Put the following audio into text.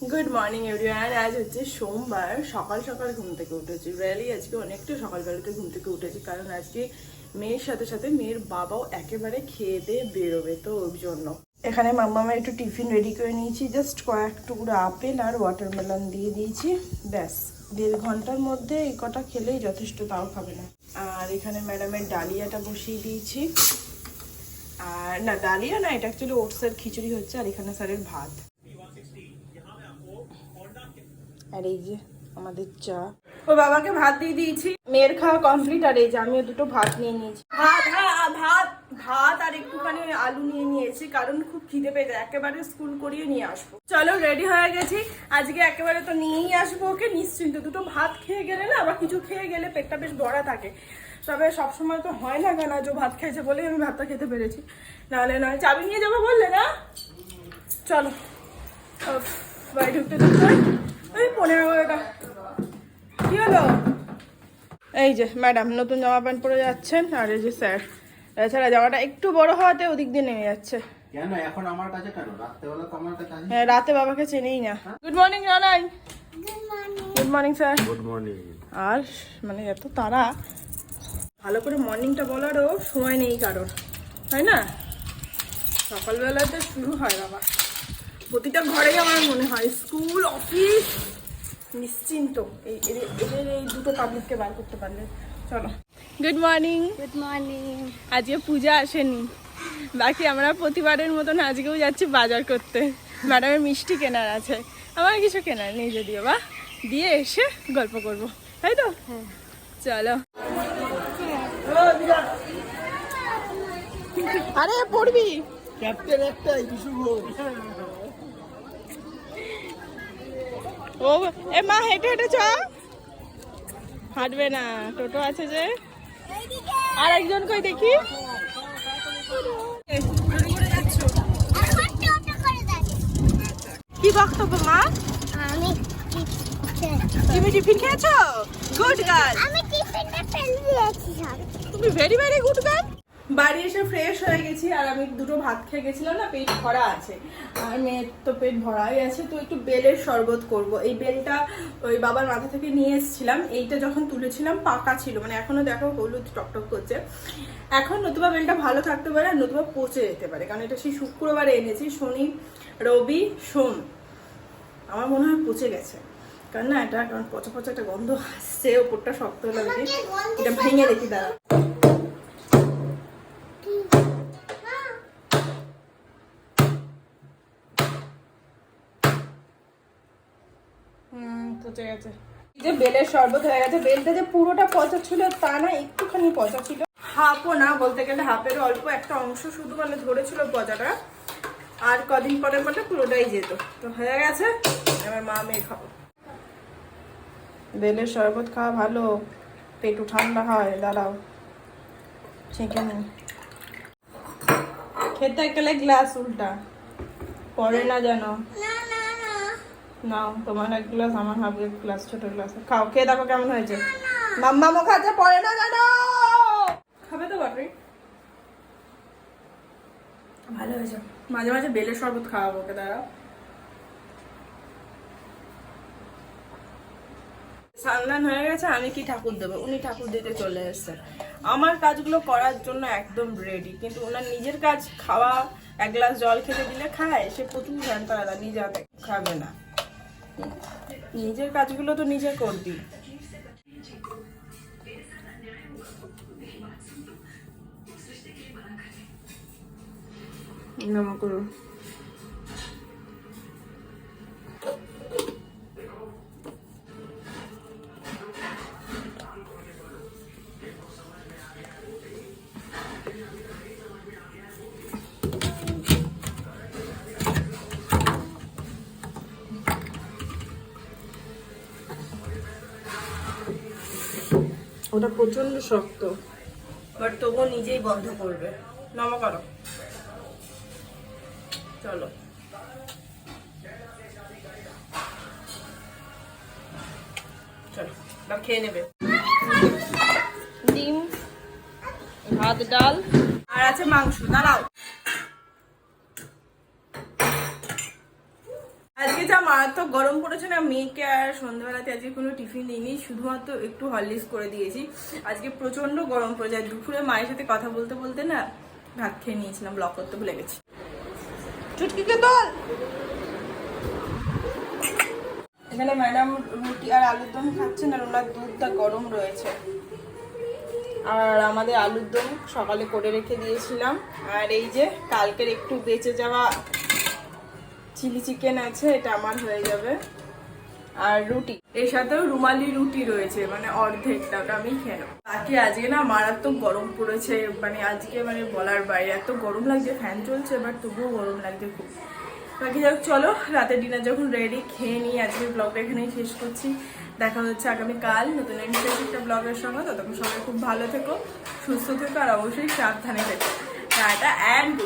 Good morning everyone আজ হচ্ছে সোমবার। সকাল সকাল ঘুম থেকে উঠেছি। রিয়েলি আজকে অনেকটা সকালবেলাতে ঘুম থেকে উঠেছি। কারণ আজকে মেয়ের সাথে সাথে মেয়ের বাবাও একেবারে খেয়ে দিয়ে বেরোবে তো ওর জন্য। এখানে মাম্মামা একটু টিফিন রেডি করে নিয়েছি। জাস্ট কয়েক টুকরো আপেল আর ওয়াটারমেলন দিয়ে দিয়েছি। ব্যাস, দেড় ঘণ্টার মধ্যে এই কটা খেলেই যথেষ্ট, তাও খাবে না। আর এখানে ম্যাডামের ডালিয়াটা বসিয়ে দিয়েছি। আর না, ডালিয়া না, এটা অ্যাকচুয়ালি ওটসের খিচুড়ি হচ্ছে। আর এখানে স্যারের ভাত। আর এই যে আমাদের চা। ও বাবাকে ভাত দিয়ে দিয়েছি। মেয়ের খাওয়া কমপ্লিট আর এই যে আমিও দুটো ভাত নিয়ে নিয়েছি। ভাত হ্যাঁ ভাত ভাত আর একটুখানি আলু নিয়ে নিয়েছি কারণ খুব খিদে পেয়ে যায় একেবারে স্কুল করিয়ে নিয়ে আসব। চলো রেডি হয়ে গেছি। আজকে একেবারে তো নিয়েই আসব ওকে নিশ্চিন্ত। দুটো ভাত খেয়ে গেলে না আবার কিছু খেয়ে গেলে পেটটা বেশ ভরা থাকে। তবে সবসময় তো হয় না কেন যে ভাত খেয়েছে বলেই আমি ভাতটা খেতে পেরেছি। নাহলে নয় চাবি নিয়ে যাব বললে না? চলো। বাড়ি ঢুকতে ঢুকতে ওই পনেরো এগারোটা কি হলো? এই যে ম্যাডাম নতুন জামা প্যান্ট পরে যাচ্ছেন আর এই যে স্যার। এছাড়া জামাটা একটু বড় হওয়াতে ওদিক দিয়ে নেমে যাচ্ছে। কেন? এখন আমার কাছে কেন? রাত্রেবেলা তো আমার কাছে হ্যাঁ রাতে বাবাকে চেনেই না। গুড মর্নিং জানাই good morning sir good morning আর মানে এত তারা ভালো করে মর্নিংটা বলারও সময় নেই কারোর। তাই না? সকালবেলাতে শুরু হয় বাবা। প্রতিটা ঘরেই আমার মনে হয়। স্কুল অফিস নিশ্চিন্ত। এই এদের এই দুটো পাবলিককে বার করতে পারলে। চলো। গুড মর্নিং গুড মর্নিং আজকে পূজা আসেনি। বাকি আমরা প্রতিবারের মতন আজকেও যাচ্ছি বাজার করতে। ম্যাডামের মিষ্টি কেনার আছে। আমার কিছু কেনার নেই যদিও বা? দিয়ে এসে গল্প করব। তাই তো? চলো। আরে পড়বি? ক্যাপ্টেন একটাই কিছু ও এ মা হেঁটে হেঁটে চ। হাঁটবে না টোটো আছে যে। আর একজন কই দেখি? কি বক্তব্য মা? আমি তুমি টিফিন খেয়েছো? গুড গার্ল আমি টিফিনটা ফেলে দিয়েছি তুমি ভেরি ভেরি গুড গার্ল বাড়ি এসে ফ্রেশ হয়ে গেছি, আর আমি দুটো ভাত খেয়ে গেছিলাম না, পেট ভরা আছে। আর মেয়ের তো পেট ভরাই আছে, তো একটু বেলের শরবত করব। এই বেলটা ওই বাবার মাথা থেকে নিয়ে এসেছিলাম, এইটা যখন তুলেছিলাম পাকা ছিল মানে এখনও দেখো হলুদ টকটক করছে। এখন নতুবা বেলটা ভালো থাকতে পারে, আর নতুবা পচে যেতে পারে, কারণ এটা সেই শুক্রবারে এনেছি, শনি, রবি, সোম। আমার মনে হয় পচে গেছে। কারণ না, এটা কারণ পচা পচা একটা গন্ধ আসছে, ওপরটা শক্ত দেখি এটা ভেঙে দেখি দাঁড়া পচে গেছে যে বেলের শরবত হয়ে গেছে। বেলটা যে পুরোটা পচা ছিল, তা না, একটুখানি পচা ছিল। হাফও না, বলতে গেলে হাফের অল্প একটা অংশ শুধু মানে ধরেছিল পচাটা। আর কদিন পরে পরে পুরোটাই যেত। তো হয়ে গেছে, এবার মা মেয়ে খাব। বেলের শরবত খাওয়া ভালো, পেটু ঠান্ডা হয়, দাঁড়াও। ছেঁকে নি খেতে গেলে গ্লাস উল্টা পরে না জানো না না না নাও তোমার এক গ্লাস আমার গ্লাস ছোট গ্লাস খেয়ে কেমন হয়েছে। মাঝে মাঝে বেলের শরবত খাওয়াবো হয়ে গেছে, আমি কি ঠাকুর দেবো? উনি ঠাকুর দিতে চলে এসছে। আমার কাজগুলো করার জন্য একদম রেডি কিন্তু ওনার নিজের কাজ, খাওয়া, এক গ্লাস জল খেতে দিলে খায়, সে প্রচুর জানতে আলাদা নিজে খাবে না। নিজের কাজগুলো তো নিজে করবি। নম করুন ওটা প্রচণ্ড শক্ত। বাট তবুও নিজেই বন্ধ করবে। নম করো। চলো। চলো খেয়ে নেবে। ডিম ভাত ডাল। আর আছে মাংস দাঁড়াও আজকে যা মা মারাত্মক গরম পড়েছে না মেয়েকে আর সন্ধ্যাবেলাতে আজকে কোনো টিফিন দিইনি শুধুমাত্র একটু হরলিক্স করে দিয়েছি। আজকে প্রচণ্ড গরম পড়ে যায় দুপুরে মায়ের সাথে কথা বলতে বলতে না ভাত খেয়ে নিয়েছিলাম ব্লক করতে ভুলে গেছি। চুটকিকে তোল! এখানে ম্যাডাম রুটি আর আলুর দম খাচ্ছেন আর ওনার দুধটা গরম রয়েছে। আর আমাদের আলুর দম সকালে করে রেখে দিয়েছিলাম আর এই যে কালকের একটু বেঁচে যাওয়া চিলি চিকেন আছে, এটা আমার হয়ে যাবে। আর রুটি। এর সাথেও রুমালি রুটি রয়েছে মানে অর্ধেকটা, ওটা আমি খেয়ে নেব। বাকি আজকে না মারাত্মক গরম পড়েছে মানে আজকে মানে বলার বাইরে। এত গরম লাগছে ফ্যান চলছে বাট তবুও গরম লাগছে খুব। বাকি যাক, চলো রাতের ডিনার যখন রেডি খেয়ে নিই আজকে ব্লগটা এখানেই শেষ করছি। দেখা হচ্ছে আগামীকাল, নতুন একটা ব্লগের সঙ্গে। ততক্ষণ সবাই খুব ভালো থেকো, সুস্থ থেকো, আর অবশ্যই সাবধানে থেকো। Tata and